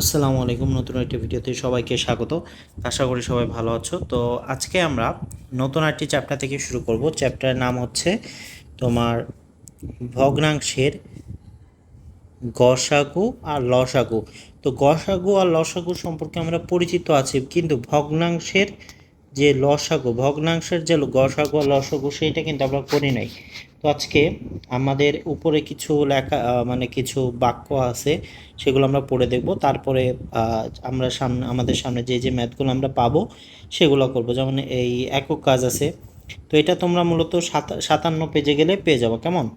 আসসালামু আলাইকুম, নতুন একটি ভিডিওতে সবাইকে স্বাগত। আশা করি সবাই ভালো আছো। তো আজকে আমরা নতুন একটি চ্যাপ্টার থেকে শুরু করব। চ্যাপ্টারের নাম হচ্ছে তোমার ভগ্নাংশের গসাগু আর লসাগু। তো গসাগু আর লসাগু সম্পর্কে আমরা পরিচিত আছি, কিন্তু ভগ্নাংশের যে লসাগু, ভগ্নাংশের যে গসাগু আর লসাগু, সেইটা কিন্তু আমরা করি নাই। তো আজকে আমাদের উপরে কিছু লেখা মানে কিছু বাক্য আছে, সেগুলো আমরা পড়ে দেখব। তারপরে আমরা সামনে, আমাদের সামনে যে যে ম্যাথগুলো আমরা পাবো, সেগুলো করব। যেমন এই একক কাজ আছে। তো এটা তোমরা মূলত সাতা- সাতান্ন পেজে গেলে পেয়ে যাব, কেমন?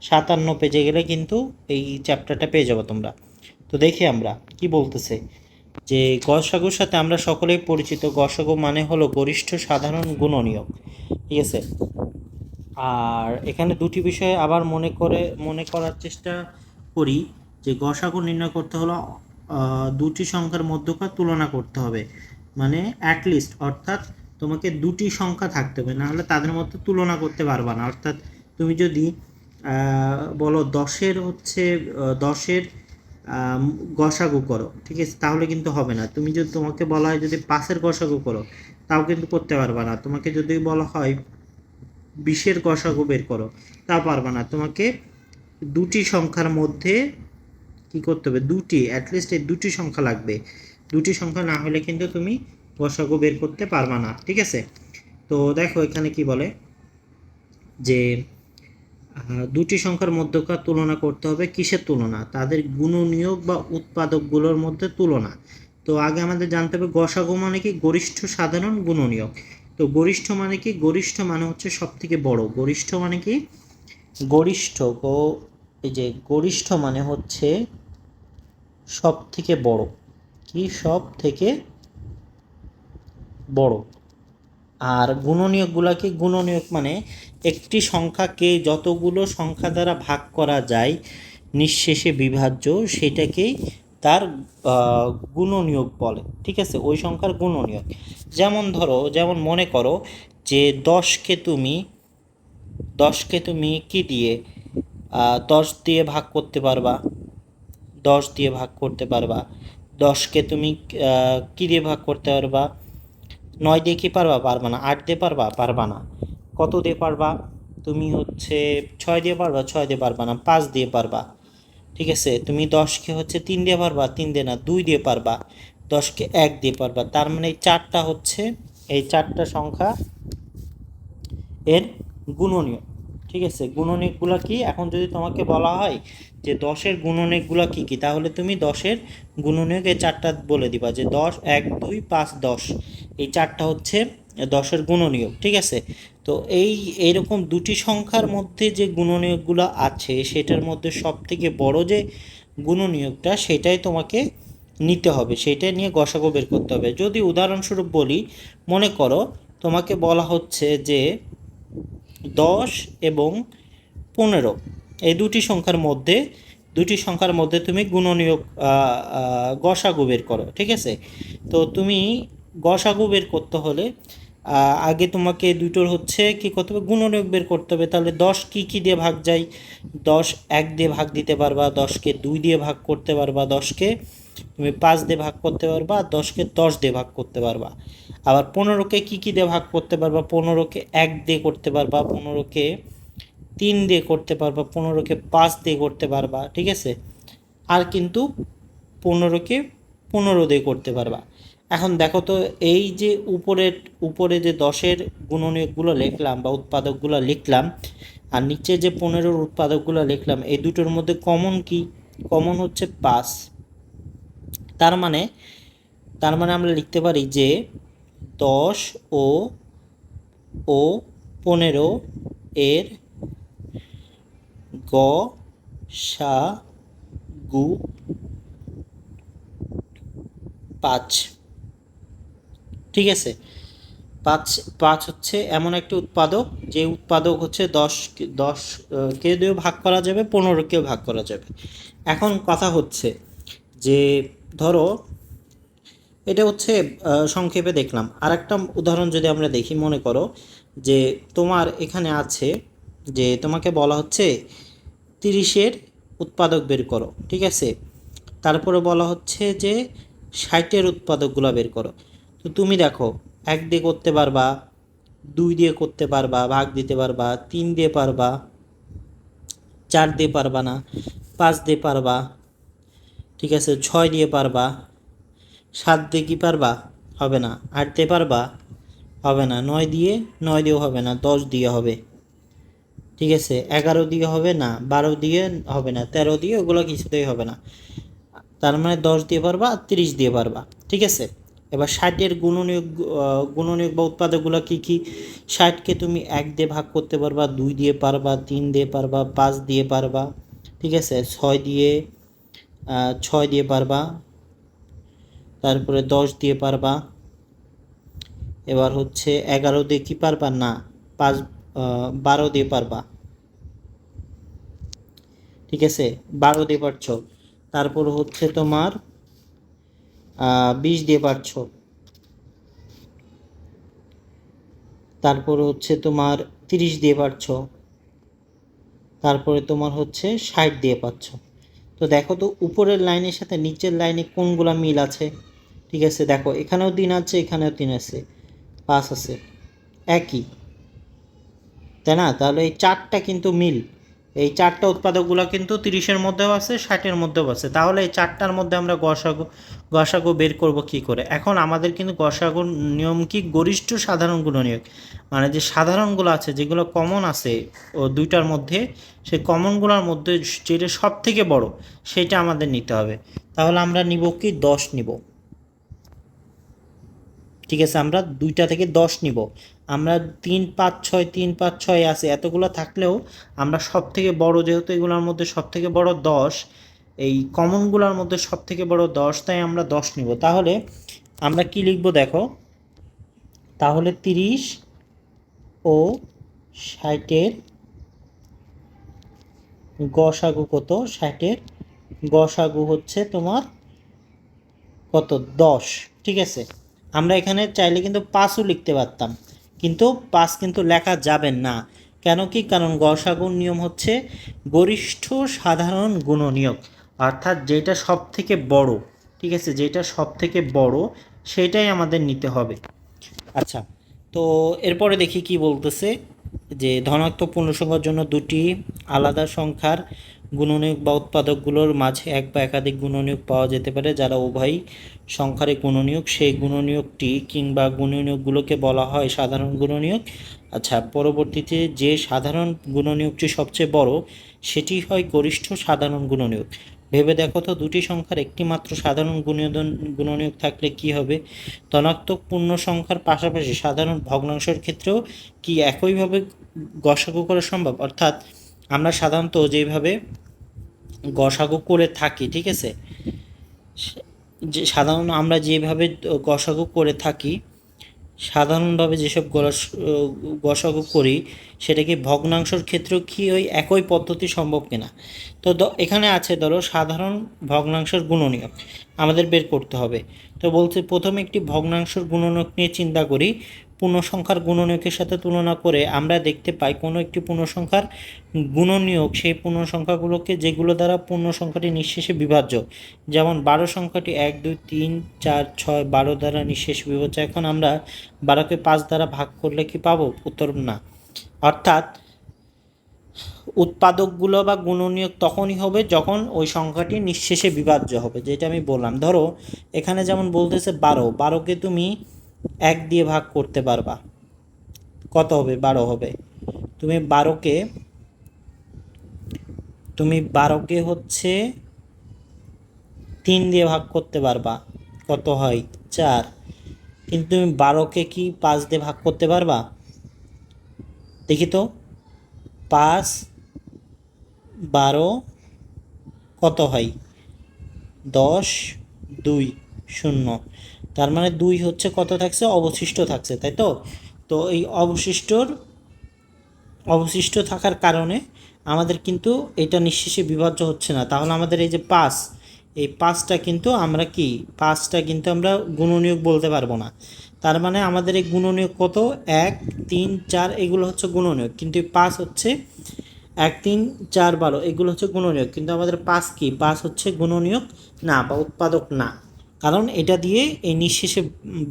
সাতান্ন পেজে গেলে কিন্তু এই চ্যাপ্টারটা পেয়ে যাব তোমরা। তো দেখি আমরা কি বলতেছে। যে, গসাগুর সাথে আমরা সকলেই পরিচিত। গসাগু মানে হলো গরিষ্ঠ সাধারণ গুণনীয়ক। ঠিক আছে? আর এখানে দুটি বিষয় আবার মনে করে, মনে করার চেষ্টা করি যে গসাগু নির্ণয় করতে হলো দুটি সংখ্যার মধ্যকার তুলনা করতে হবে। মানে অ্যাটলিস্ট অর্থাৎ তোমাকে দুটি সংখ্যা থাকতে হবে, নাহলে তাদের মধ্যে তুলনা করতে পারবা না। অর্থাৎ তুমি যদি বলো দশের হচ্ছে দশের গসাগু করো, ঠিক আছে? তাহলে কিন্তু হবে না। তুমি যদি তোমাকে বলা হয় যদি পাঁচের গসাগু করো, তাও কিন্তু করতে পারবা না। তোমাকে যদি বলা হয় বিশের গসাগু বের করো। তা পারবা না। তোমাকে দুটি সংখ্যার মধ্যে কি করতে হবে? দুটি অ্যাটলিস্ট এই দুটি সংখ্যা লাগবে। দুটি সংখ্যা না হলে কিন্তু তুমি গসাগু বের করতে পারবা না, ঠিক আছে? তো দেখো এখানে কি বলে যে দুটি সংখ্যার মধ্যকার তুলনা করতে হবে কিসের তুলনা? তাদের গুণনীয়ক বা উৎপাদকগুলোর মধ্যে তুলনা। তো আগে আমাদের জানতে হবে গসাগু মানে কি? গরিষ্ঠ সাধারণ গুণনীয়ক। তো গরিষ্ঠ মানে কি? গরিষ্ঠ মানে হচ্ছে সব থেকে বড়। গরিষ্ঠ মানে কি? গরিষ্ঠ, গো, এই যে গরিষ্ঠ মানে হচ্ছে সব থেকে বড়। কি? সব থেকে বড়। আর গুণনীয়কগুলা কি? গুণনীয়ক মানে একটি সংখ্যাকে যতগুলো সংখ্যা দ্বারা ভাগ করা যায়, নিঃশেষে বিভাজ্য, সেটাকেই তার আহ, গুণনীয়ক বলে ঠিক আছে? ওই সংখ্যার গুণনীয়ক যেমন ধরো যেমন মনে করো যে দশকে তুমি দশকে তুমি কি দিয়ে দশ দিয়ে ভাগ করতে পারবা? দশ দিয়ে ভাগ করতে পারবা। দশকে তুমি কী দিয়ে ভাগ করতে পারবা? নয় দিয়ে কি পারবা? পারবা না। আট দিয়ে পারবা? পারবা না। কত দিয়ে পারবা? তুমি হচ্ছে ছয় দিয়ে পারবা? ছয় দিয়ে পারবা না। পাঁচ দিয়ে পারবা। ঠিক আছে? তুমি দশকে হচ্ছে তিন দিয়ে পারবা, তিন দিয়ে না, দুই দিয়ে পারবা। দশকে এক দিয়ে পারবা। তার মানে এই চারটা হচ্ছে, এই চারটা সংখ্যা এর গুণনীয় ঠিক আছে? গুণনীয়কগুলো কি? এখন যদি তোমাকে বলা হয় যে দশের গুণনীয়কগুলো কি কি, তাহলে তুমি দশের গুণনীয়ক এই চারটা বলে দিবা যে দশ, এক, দুই, পাঁচ, দশ। এই চারটা হচ্ছে দশের গুণনীয়ক, ঠিক আছে? তো এই এরকম দুটি সংখ্যার মধ্যে যে গুণনীয়কগুলো আছে, সেটার মধ্যে সব থেকে বড় যে গুণনীয়কটা, সেটাই তোমাকে নিতে হবে। সেটাই নিয়ে গসাগো বের করতে হবে। যদি উদাহরণস্বরূপ বলি, মনে করো তোমাকে বলা হচ্ছে যে দশ এবং পনেরো, এই দুটি সংখ্যার মধ্যে, দুটি সংখ্যার মধ্যে তুমি গুণনীয়ক গসাগু বের করো, ঠিক আছে? তো তুমি গসাগু বের করতে হলে আগে তোমাকে দুটোর হচ্ছে কি করতে হবে? গুণনীয়ক বের করতে হবে। তাহলে দশ কি কি দিয়ে ভাগ যায়? দশ এক দিয়ে ভাগ দিতে পারবা, দশকে দুই দিয়ে ভাগ করতে পারবা, দশকে তুমি পাঁচ দিয়ে ভাগ করতে পারবা, দশকে দশ দিয়ে ভাগ করতে পারবা। আবার পনেরোকে কি কি দিয়ে ভাগ করতে পারবা? পনেরোকে এক দিয়ে করতে পারবা, পনেরোকে তিন দিয়ে করতে পারবা, পনেরোকে পাঁচ দিয়ে করতে পারবা, ঠিক আছে? আর কিন্তু পনেরোকে পনেরো দিয়ে করতে পারবা। এখন দেখো তো, এই যে উপরের উপরে যে দশের গুণনীয়কগুলো লিখলাম বা উৎপাদকগুলো লিখলাম, আর নিচে যে পনেরোর উৎপাদকগুলো লিখলাম, এই দুটোর মধ্যে কমন কি? কমন হচ্ছে পাঁচ। তার মানে তার মানে আমরা লিখতে পারি যে দশ ও ও পনেরো এর গ, সা, গু, পাঁচ। ঠিক আছে? পাঁচ পাঁচ হচ্ছে এমন একটি উৎপাদক, যে উৎপাদক হচ্ছে দশ দশ কে দিয়েও ভাগ করা যাবে পনেরোকেও ভাগ করা যাবে। এখন কথা হচ্ছে যে, ধরো, এটা হচ্ছে সংক্ষেপে দেখলাম। আর একটা উদাহরণ যদি আমরা দেখি, মনে করো যে তোমার এখানে আছে, যে তোমাকে বলা হচ্ছে তিরিশের উৎপাদক বের করো, ঠিক আছে? তারপরে বলা হচ্ছে যে ষাটের উৎপাদকগুলো বের করো। তো তুমি দেখো, এক দিয়ে করতে পারবা, দুই দিয়ে করতে পারবা, ভাগ দিতে পারবা, তিন দিয়ে পারবা, চার দিয়ে পারবা না, পাঁচ দিয়ে পারবা, ঠিক আছে, ছয় দিয়ে পারবা, সাত দিয়ে কি পারবা? হবে না। আট দিয়ে পারবা? হবে না। নয় দিয়ে? নয় দিয়েও হবে না। দশ দিয়ে হবে। ঠিক আছে, এগারো দিয়ে হবে না, বারো দিয়ে হবে না, তেরো দিয়ে ওগুলো কিছুতেই হবে না। তার মানে দশ দিয়ে পারবা, তিরিশ দিয়ে পারবা। ঠিক আছে? এবার ষাটের গুণনীয়ক আহ, গুণনীয়ক বা উৎপাদকগুলো কী কী? ষাটকে তুমি এক দিয়ে ভাগ করতে পারবা দুই দিয়ে পারবা তিন দিয়ে পারবা পাঁচ দিয়ে পারবা ঠিক আছে? ছয় দিয়ে ছয় দিয়ে পারবা তারপরে দশ দিয়ে পারবা এবার হচ্ছে এগারো দিয়ে কি পারবা? না পাঁচ বারো দিয়ে পারবা ঠিক আছে? বারো দিয়ে পারছ তারপর হচ্ছে তোমার বিশ দিয়ে পারছ। তারপর হচ্ছে তোমার তিরিশ দিয়ে পারছ। তারপরে তোমার হচ্ছে ষাট দিয়ে পাচ্ছ তো দেখো তো উপরের লাইনের সাথে নিচের লাইনে কোনগুলা মিল আছে? ঠিক আছে, দেখো, এখানেও তিন আছে, এখানেও তিন আছে, পাঁচ আছে। একই। তাই না? তাহলে এই চারটা কিন্তু মিল। এই চারটা উৎপাদকগুলো কিন্তু তিরিশের মধ্যেও আছে, ষাটের মধ্যেও আছে। তাহলে এই চারটার মধ্যে আমরা গসাগু গসাগু বের করব কি করে? এখন আমাদের কিন্তু গসাগুর নিয়ম কি? গরিষ্ঠ সাধারণ গুণনীয়ক মানে যে সাধারণগুলো আছে, যেগুলো কমন আছে, ও দুইটার মধ্যে, সেই কমনগুলোর মধ্যে যেটা সব থেকে বড়, সেটা আমাদের নিতে হবে। তাহলে আমরা নিব কি? দশ নিব। ঠিক আছে, আমরা দুইটা থেকে দশ নিব। আমরা তিন পাঁচ ছয়, তিন পাঁচ ছয় আছে, এতগুলো থাকলেও আমরা সব থেকে বড় যেহেতু এগুলোর মধ্যে সব থেকে বড় দশ, এই কমনগুলোর মধ্যে সব থেকে বড় দশ, তাই আমরা দশ নিব। তাহলে আমরা কি লিখব দেখো? তাহলে তিরিশ ও ষাটের গসাগু কত? ষাটের গসাগু হচ্ছে তোমার কত? দশ, ঠিক আছে? আমরা এখানে চাইলে কিন্তু পাঁচও লিখতে পারতাম। কিন্তু পাঁচ কিন্তু লেখা যাবে না। কেন কি? কারণ গসাগুণ নিয়ম হচ্ছে গরিষ্ঠ সাধারণ গুণনীয়ক। অর্থাৎ যেটা সব থেকে বড়, ঠিক আছে? যেটা সব থেকে বড় সেটাই আমাদের নিতে হবে। আচ্ছা তো এরপরে দেখি কি বলতেছে যে ধনাত্মক পূর্ণসংখ্যার জন্য দুটি আলাদা সংখ্যার গুণনীয়ক বা উৎপাদকগুলোর মাঝে এক বা একাধিক গুণনীয়ক পাওয়া যেতে পারে, যারা উভয় সংখ্যারে গুণনীয়ক সেই গুণনীয়কটি কিংবা গুণনীয়কগুলোকে বলা হয় সাধারণ গুণনীয়ক আচ্ছা পরবর্তীতে যে সাধারণ গুণনীয়কটি সবচেয়ে বড়, সেটি হয় গরিষ্ঠ সাধারণ গুণনীয়ক ভেবে দেখো তো, দুটি সংখ্যার একটি মাত্র সাধারণ গুণিয়ন গুণনীয়ক থাকলে কি হবে? ধনাত্মক পূর্ণ সংখ্যার পাশাপাশি সাধারণ ভগ্নাংশের ক্ষেত্রেও কি একইভাবে গসাগু করা সম্ভব? অর্থাৎ আমরা সাধারণত যেভাবে গসাগু করে থাকি, ঠিক আছে? যে সাধারণ আমরা যেভাবে গসাগু করে থাকি, সাধারণভাবে যেসব গসাগু করি সেটা কি ভগ্নাংশের ক্ষেত্রেও কি ওই একই পদ্ধতি সম্ভব কিনা? তো এখানে আছে ধরো সাধারণ ভগ্নাংশের গুণনীয়ক, আমাদের বের করতে হবে। তো বলছে প্রথমে একটি ভগ্নাংশর গুণনীয়ক নিয়ে চিন্তা করি। পূর্ণসংখ্যার গুণনীয়কের সাথে তুলনা করে আমরা দেখতে পাই কোনো একটি পূর্ণসংখ্যার গুণনীয়ক সেই পূর্ণসংখ্যাগুলোকে যেগুলো দ্বারা পূর্ণসংখ্যাটি নিঃশেষে বিভাজ্য। যেমন বারো সংখ্যাটি এক, দুই, তিন, চার, ছয়, বারো দ্বারা নিঃশেষ বিভাজ্য। এখন আমরা বারোকে পাঁচ দ্বারা ভাগ করলে কি পাবো? উত্তর না। অর্থাৎ উৎপাদকগুলো বা গুণনীয়ক তখনই হবে যখন ওই সংখ্যাটি নিঃশেষে বিভাজ্য হবে, যেটা আমি বললাম। ধরো, এখানে যেমন বলতেছে বারো, বারোকে তুমি এক দিয়ে ভাগ করতে পারবা। কত হবে? বারো হবে। তুমি বারোকে তুমি বারোকে হচ্ছে তিন দিয়ে ভাগ করতে পারবা। কত হয়? চার। কিন্তু তুমি বারোকে কি পাঁচ দিয়ে ভাগ করতে পারবা? দেখি তো। পাঁচ, বারো, কত হয়? দশ, দুই, শূন্য। তার মানে দুই হচ্ছে কত থাকছে? অবশিষ্ট থাকছে, তাই তো? তো এই অবশিষ্টর, অবশিষ্ট থাকার কারণে আমাদের কিন্তু এটা নিঃশেষে বিভাজ্য হচ্ছে না। তাহলে আমাদের এই যে পাঁচ, এই পাঁচটা কিন্তু আমরা কি? পাঁচটা কিন্তু আমরা গুণনীয়ক বলতে পারব না। তার মানে আমাদের এই গুণনীয়ক কত? এক, তিন, চার, এগুলো হচ্ছে গুণনীয়ক। কিন্তু এই পাঁচ হচ্ছে এক, তিন, চার, বারো, এগুলো হচ্ছে গুণনীয়ক। কিন্তু আমাদের পাঁচ কি? পাঁচ হচ্ছে গুণনীয়ক না বা উৎপাদক না। কারণ এটা দিয়ে এই নিঃশেষে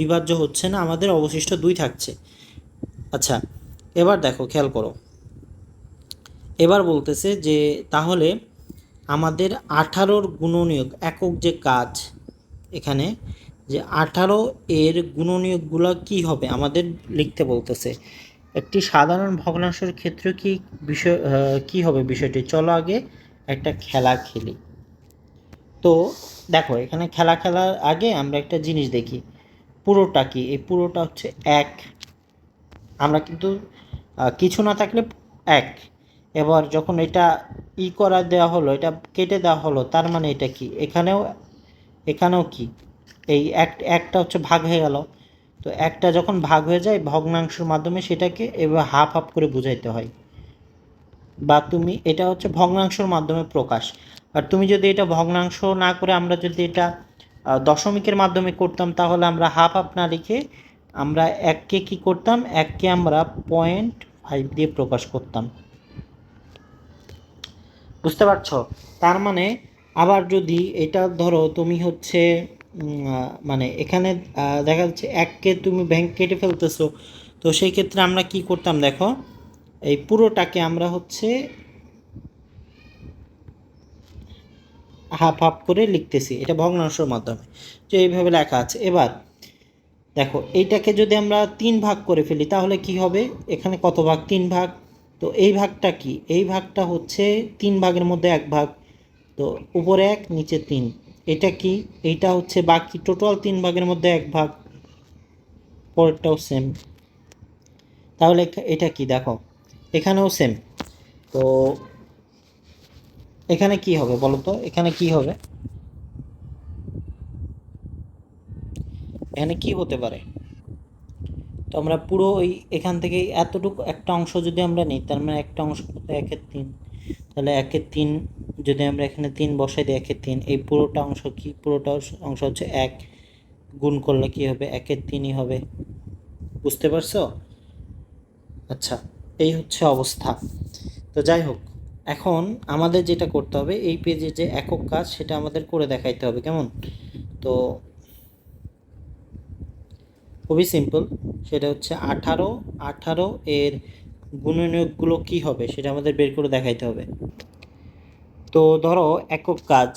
বিভাজ্য হচ্ছে না, আমাদের অবশিষ্ট দুই থাকছে। আচ্ছা এবার দেখো, খেয়াল করো। এবার বলতেছে যে, তাহলে আমাদের আঠারোর গুণনীয়ক একক যে কাজ এখানে, যে আঠারো এর গুণনীয়কগুলো কি হবে? আমাদের লিখতে বলতেছে, একটি সাধারণ ভগ্নাংশের ক্ষেত্রে কি বিষয় কি হবে বিষয়টি? চলো আগে একটা খেলা খেলি। তো দেখো, এখানে খেলা খেলার আগে আমরা একটা জিনিস দেখি। পুরোটা কি? এই পুরোটা হচ্ছে এক। আমরা কিন্তু কিছু না থাকলে এক। এবার যখন এটা ই করা দেওয়া হলো, এটা কেটে দেওয়া হলো, তার মানে এটা কি? এখানেও এখানেও কি? এই এক, একটা হচ্ছে ভাগ হয়ে গেল। তো একটা যখন ভাগ হয়ে যায়, ভগ্নাংশের মাধ্যমে সেটাকে এবার হাফ হাফ করে বুঝাইতে হয়। বা তুমি, এটা হচ্ছে ভগ্নাংশের মাধ্যমে প্রকাশ। আর তুমি যদি এটা ভগ্নাংশ না করে আমরা যদি এটা দশমিকের মাধ্যমে করতাম, তাহলে আমরা হাফ হাফ না লিখে আমরা এককে কি করতাম? এককে আমরা পয়েন্ট ফাইভ দিয়ে প্রকাশ করতাম। বুঝতে পারছ? তার মানে আবার যদি এটা ধরো তুমি হচ্ছে মানে এখানে দেখা যাচ্ছে এককে তুমি ব্যাংক কেটে ফেলতেছো, তো সেই ক্ষেত্রে আমরা কি করতাম দেখো? এই পুরোটাকে আমরা হচ্ছে হাফ হাফ করে লিখতেছি, এটা ভগ্নাংশের মাধ্যমে। তো এইভাবে লেখা আছে। এবার দেখো, এইটাকে যদি আমরা তিন ভাগ করে ফেলি, তাহলে কি হবে? এখানে কত ভাগ? তিন ভাগ। তো এই ভাগটা কি? এই ভাগটা হচ্ছে তিন ভাগের মধ্যে এক ভাগ। তো উপরে এক, নিচে তিন। এটা কি? এইটা হচ্ছে বাকি টোটাল তিন ভাগের মধ্যে এক ভাগ। পরেরটাও সেম তাহলে এটা কি? দেখো, এখানেও সেম তো এখানে কি হবে বলো তো? এখানে কি হবে? এখানে কি হতে পারে? তো আমরা পুরো ওই এখান থেকে এতটুকু একটা অংশ যদি আমরা নিই, তার মানে একটা অংশ একের তিন। তাহলে একের তিন যদি আমরা এখানে তিন বসাই দিই একের তিন। এই পুরোটা অংশ কি? পুরোটা অংশ হচ্ছে এক। গুণ করলে কি হবে? একের তিনই হবে। বুঝতে পারছ? আচ্ছা এই হচ্ছে অবস্থা। তো যাই হোক এখন আমাদের যেটা করতে হবে, এই পেজে যে একক কাজ সেটা আমাদের করে দেখাইতে হবে, কেমন? তো, খুবই সিম্পল সেটা হচ্ছে আঠারো আঠারো এর গুণনীয়কগুলো কি হবে সেটা আমাদের বের করে দেখাইতে হবে। তো ধরো একক কাজ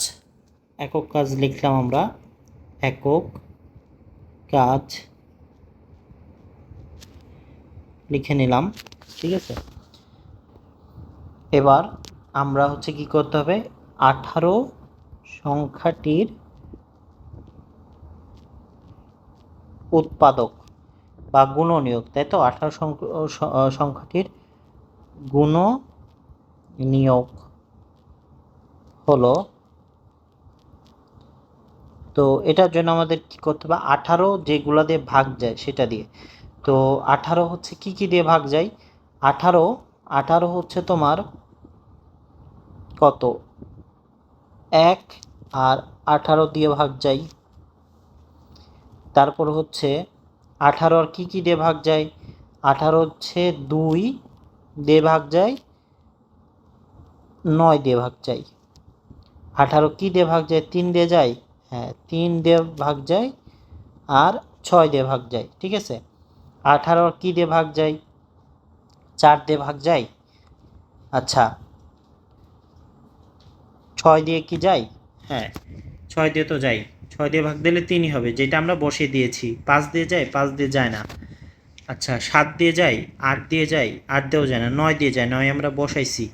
একক কাজ লিখলাম আমরা, একক কাজ লিখে নিলাম, ঠিক আছে? এবার আমরা হচ্ছে কি করতে হবে? আঠারো সংখ্যাটির উৎপাদক বা গুণনীয়ক, তাই তো? আঠারো সংখ- সংখ্যাটির গুণ নিয়োগ হলো, তো এটার জন্য আমাদের কি করতে হবে? আঠারো যেগুলা দিয়ে ভাগ যায় সেটা দিয়ে। তো আঠারো হচ্ছে কি কি দিয়ে ভাগ যায়? আঠারো আঠারো হচ্ছে তোমার কত? এক আর আঠারো দিয়ে ভাগ যায় তারপর হচ্ছে আঠারো আর কী কী দিয়ে ভাগ যায় আঠারো হচ্ছে দুই দিয়ে ভাগ যায় নয় দিয়ে ভাগ যায় আঠারো কী দিয়ে ভাগ যায় তিন দিয়ে যায় হ্যাঁ তিন দিয়ে ভাগ যায় আর ছয় দিয়ে ভাগ যায় ঠিক আছে? আঠারো কী দিয়ে ভাগ যায় চার দিয়ে ভাগ যায়? আচ্ছা। ছয় দিয়ে কি যায়? হ্যাঁ ছয় দিয়ে তো যাই ছয় দিয়ে ভাগ দিলে তিনই হবে, যেটা আমরা বসিয়ে দিয়েছি। পাঁচ দিয়ে যায়, পাঁচ দিয়ে যায় না। আচ্ছা সাত দিয়ে যায়, আট দিয়ে যায়, আট দিয়েও যায় না, নয় দিয়ে যায়, নয় আমরা বসাইছি।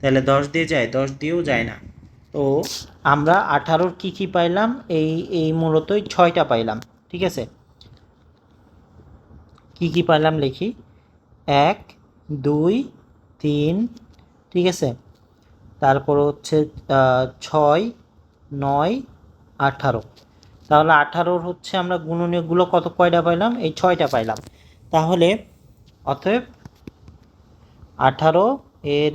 তাহলে দশ দিয়ে যায়, দশ দিয়েও যায় না। তো আমরা আঠারোর কী কী পাইলাম? এই এই মূলতই ছয়টা পাইলাম, ঠিক আছে? কি কি পাইলাম, লিখি? এক দুই, তিন, ঠিক আছে? তারপর হচ্ছে ছয়, নয়, আঠারো। তাহলে আঠারোর হচ্ছে আমরা গুণনীয়কগুলো কত, কয়টা পাইলাম? এই ছয়টা পাইলাম। তাহলে অতএব আঠারো এর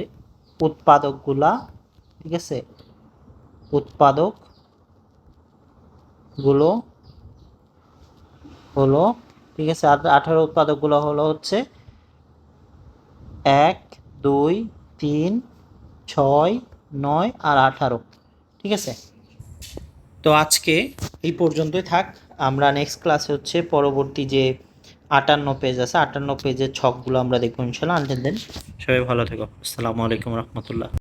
উৎপাদকগুলা, ঠিক আছে? উৎপাদকগুলো হলো, ঠিক আছে? আঠারো উৎপাদকগুলো হলো হচ্ছে এক, দুই, তিন, ছয়, নয় আর আঠারো। ঠিক আছে? তো আজকে এই পর্যন্তই থাক। আমরা নেক্সট ক্লাসে হচ্ছে পরবর্তী যে আটান্ন পেজ আছে, আটান্ন পেজের ছকগুলো আমরা দেখব ইনশাল্লাহ। আনটেন দেন সবাই ভালো থেকো। আসসালামু আলাইকুম রহমতুল্লাহ।